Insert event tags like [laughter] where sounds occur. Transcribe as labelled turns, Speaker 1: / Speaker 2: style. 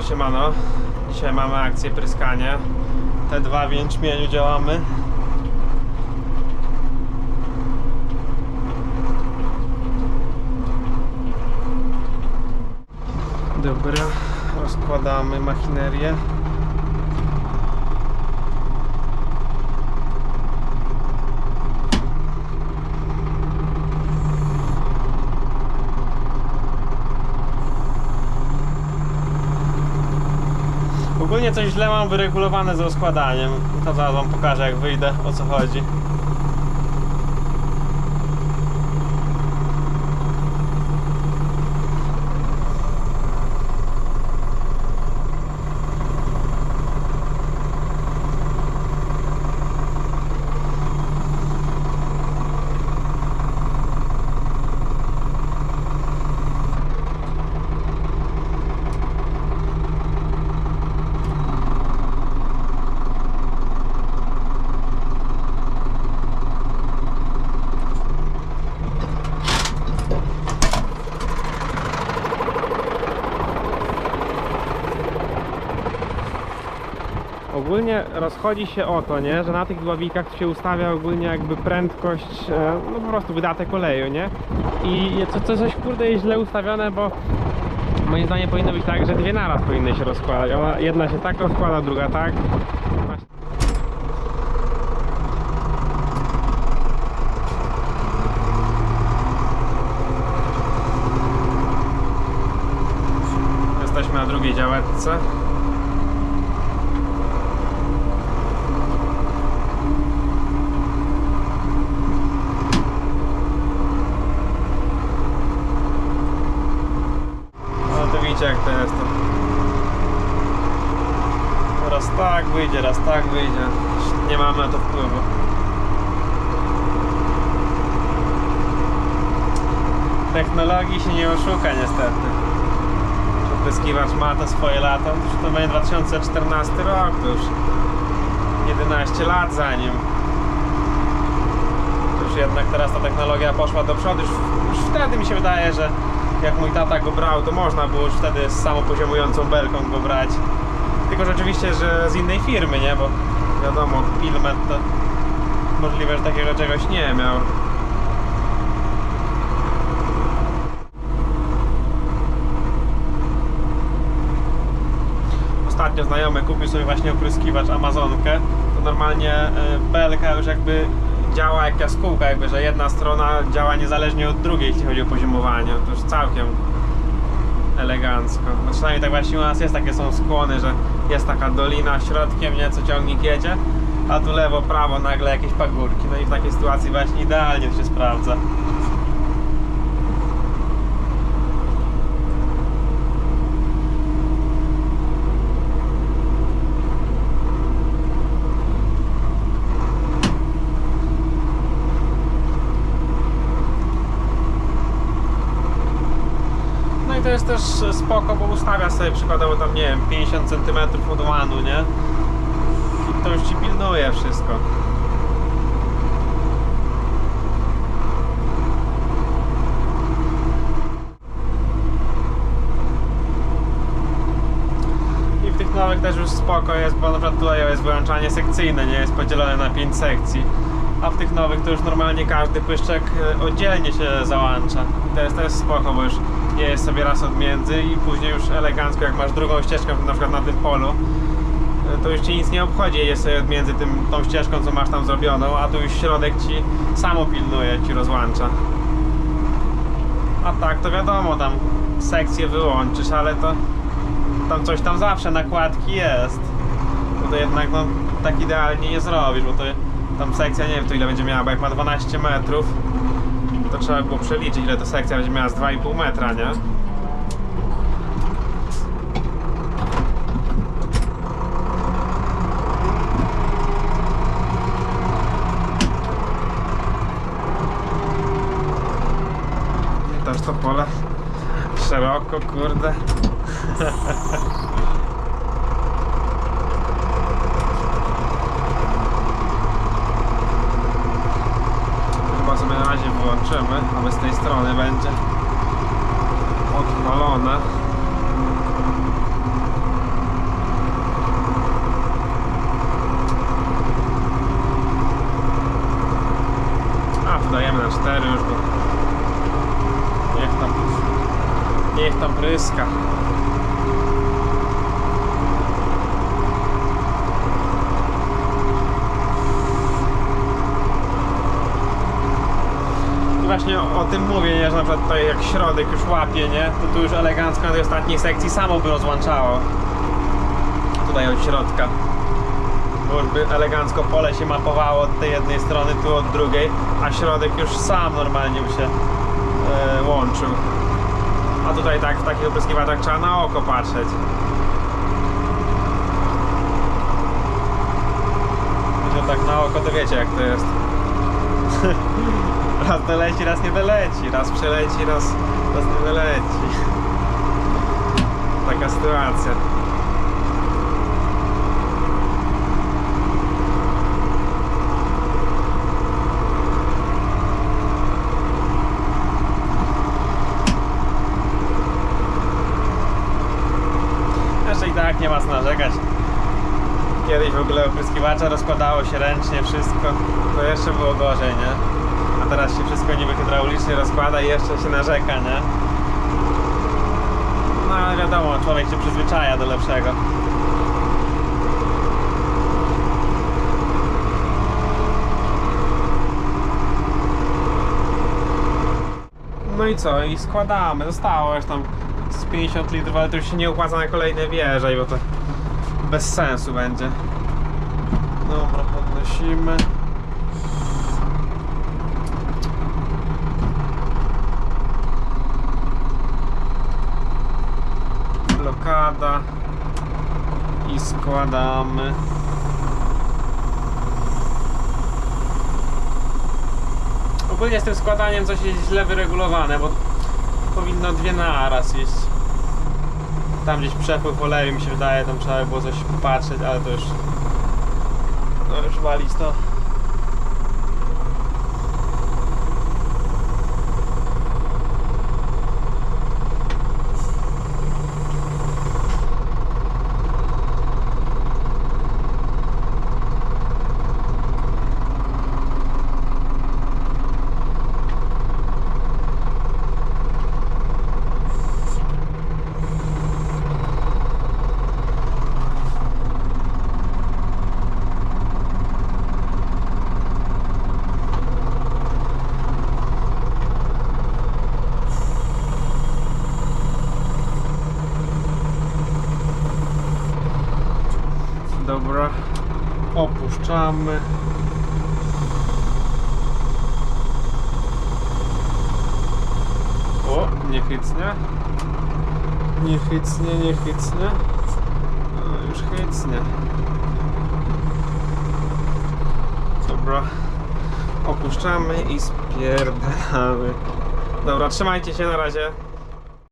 Speaker 1: siemano. Dzisiaj mamy akcję pryskanie. Te dwa w jęczmieniu działamy. Dobra, rozkładamy machinerię. Ogólnie coś źle mam wyregulowane z rozkładaniem. To zaraz wam pokażę jak wyjdę o co chodzi. Rozchodzi się o to, nie, że na tych dławijkach się ustawia ogólnie jakby prędkość, e, no po prostu wydatek oleju, nie? I to, to coś kurde jest źle ustawione, bo moim zdaniem powinno być tak, że dwie naraz powinny się rozkładać. Ona, jedna się tak rozkłada, druga tak. Jesteśmy na drugiej działeczce. No to jak to jest. To. Raz tak wyjdzie, raz tak wyjdzie. Nie mamy na to wpływu. Technologii się nie oszuka niestety. Opryskiwacz ma to swoje lata, to będzie 2014 rok, to już 11 lat za nim. Jednak teraz ta technologia poszła do przodu. Już, już wtedy mi się wydaje, że jak mój tata go brał, to można było już wtedy z samopoziomującą belką go brać. Tylko że oczywiście, że z innej firmy, nie? Bo wiadomo, Pilmet to możliwe, że takiego czegoś nie miał. Ostatnio znajomy kupił sobie właśnie opryskiwacz Amazonkę. To normalnie e, belka już jakby działa jak jaskółka, jakby, że jedna strona działa niezależnie od drugiej, jeśli chodzi o poziomowanie. To już całkiem elegancko. No przynajmniej tak właśnie u nas jest, takie są skłony, że jest taka dolina środkiem, nie, co ciągnik jedzie, a tu lewo, prawo nagle jakieś pagórki. No i w takiej sytuacji właśnie idealnie to się sprawdza. I to jest też spoko, bo ustawia sobie przykładowo tam, nie wiem, 50 cm od łanu, nie? I to już ci pilnuje wszystko. I w tych nowych też już spoko jest, bo na przykład tutaj jest wyłączanie sekcyjne, nie jest podzielone na 5 sekcji. A w tych nowych to już normalnie każdy pyszczek e, oddzielnie się załącza. To jest spoko, bo już jest sobie raz od między i później już elegancko, jak masz drugą ścieżkę na przykład na tym polu, e, to już ci nic nie obchodzi, jest sobie między tym, tą ścieżką, co masz tam zrobioną, a tu już środek ci samo pilnuje, ci rozłącza. A tak, to wiadomo, tam sekcję wyłączysz, ale to tam coś tam zawsze nakładki jest. Bo to jednak no, tak idealnie nie zrobisz, bo to tam sekcja nie wiem to ile będzie miała, bo jak ma 12 metrów, to trzeba było przeliczyć ile to sekcja będzie miała z 2,5 metra, nie? Też to pole szeroko, kurde. [laughs] zahaczymy, aby z tej strony będzie odpalone. A, wydajemy na 4 już, bo niech tam, niech tam pryska. Właśnie o, tym mówię, nie? że na przykład tutaj jak środek już łapie, nie? To tu już elegancko na tej ostatniej sekcji samo by rozłączało. Tutaj od środka. Bo już by elegancko pole się mapowało od tej jednej strony, tu od drugiej, a środek już sam normalnie by się e, łączył. A tutaj tak w takich opryskiwaczach trzeba na oko patrzeć. Tak na oko to wiecie jak to jest. [laughs] raz doleci, raz nie doleci, raz przeleci, raz, raz nie doleci. Taka sytuacja. Jeszcze i tak nie ma co narzekać. Kiedyś w ogóle opryskiwacza rozkładało się ręcznie wszystko, to jeszcze było gorzej, nie? A teraz się wszystko niby hydraulicznie rozkłada i jeszcze się narzeka, nie? No ale wiadomo, człowiek się przyzwyczaja do lepszego. No i co? I składamy. Zostało już tam z 50 litrów, ale to już się nie opłaca na kolejne wjeżdżać, bo to bez sensu będzie. Dobra, podnosimy. Blokada. I składamy. Ogólnie z tym składaniem coś jest źle wyregulowane, bo powinno dwie na raz iść. Tam gdzieś przepływ oleju mi się wydaje, tam trzeba by było coś popatrzeć, ale to już... No już walić to. Dobra. Opuszczamy. O, nie chycnie. Nie chycnie, nie chycnie. No, już chycnie. Dobra. Opuszczamy i spierdalamy. Dobra, trzymajcie się na razie.